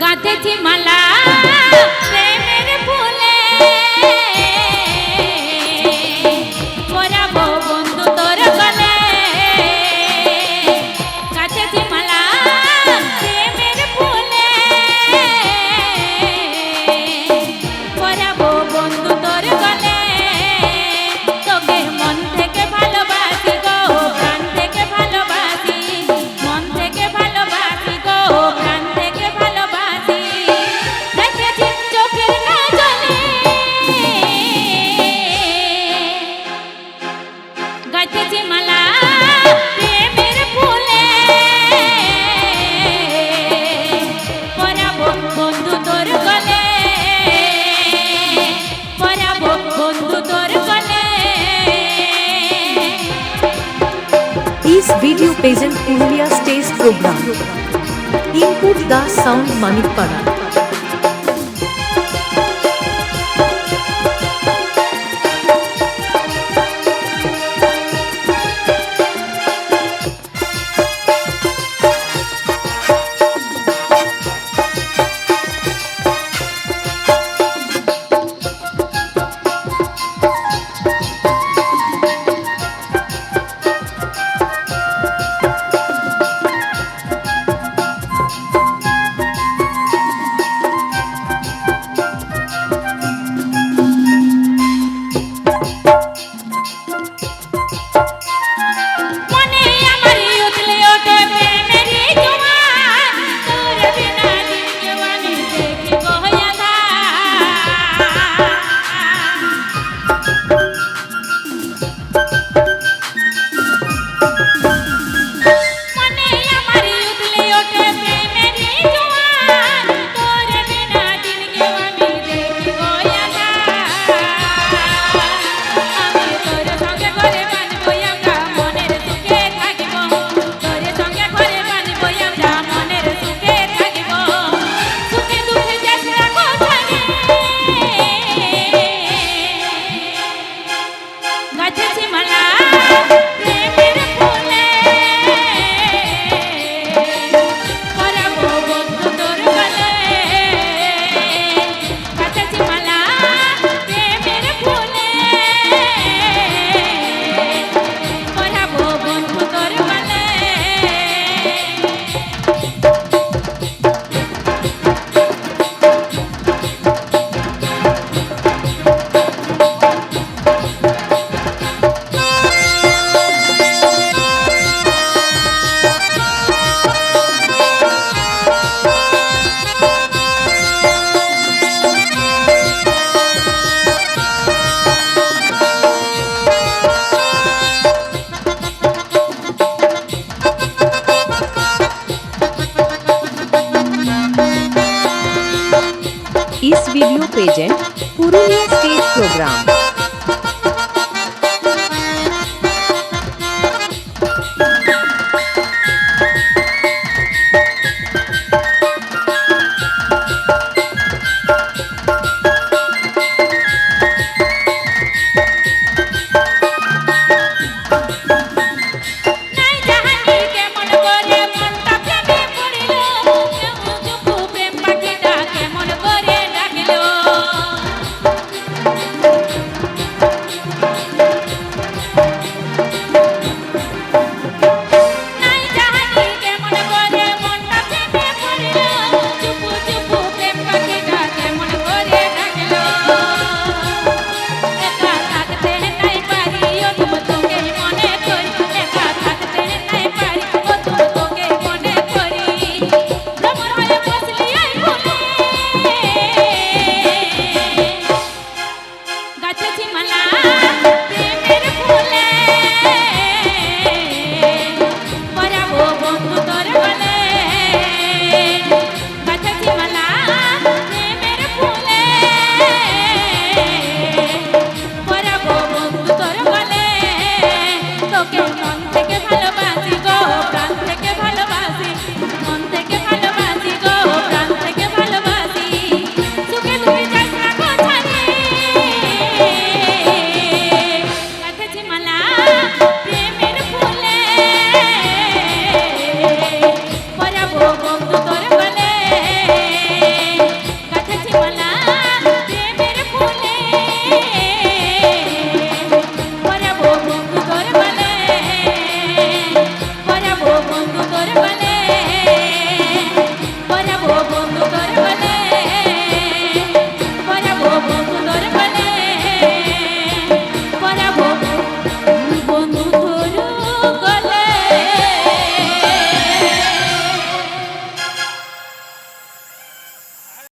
গাঁথেছি মালা প্রেমের ফুলে। পরাবো বন্ধু তোর গলে। গাঁথেছি মালা প্রেমের ফুলে। পরাবো বন্ধু East Video Peasant Purulia's Taste Program. Input the sound Manikpara. This video present Purulia stage program থেকে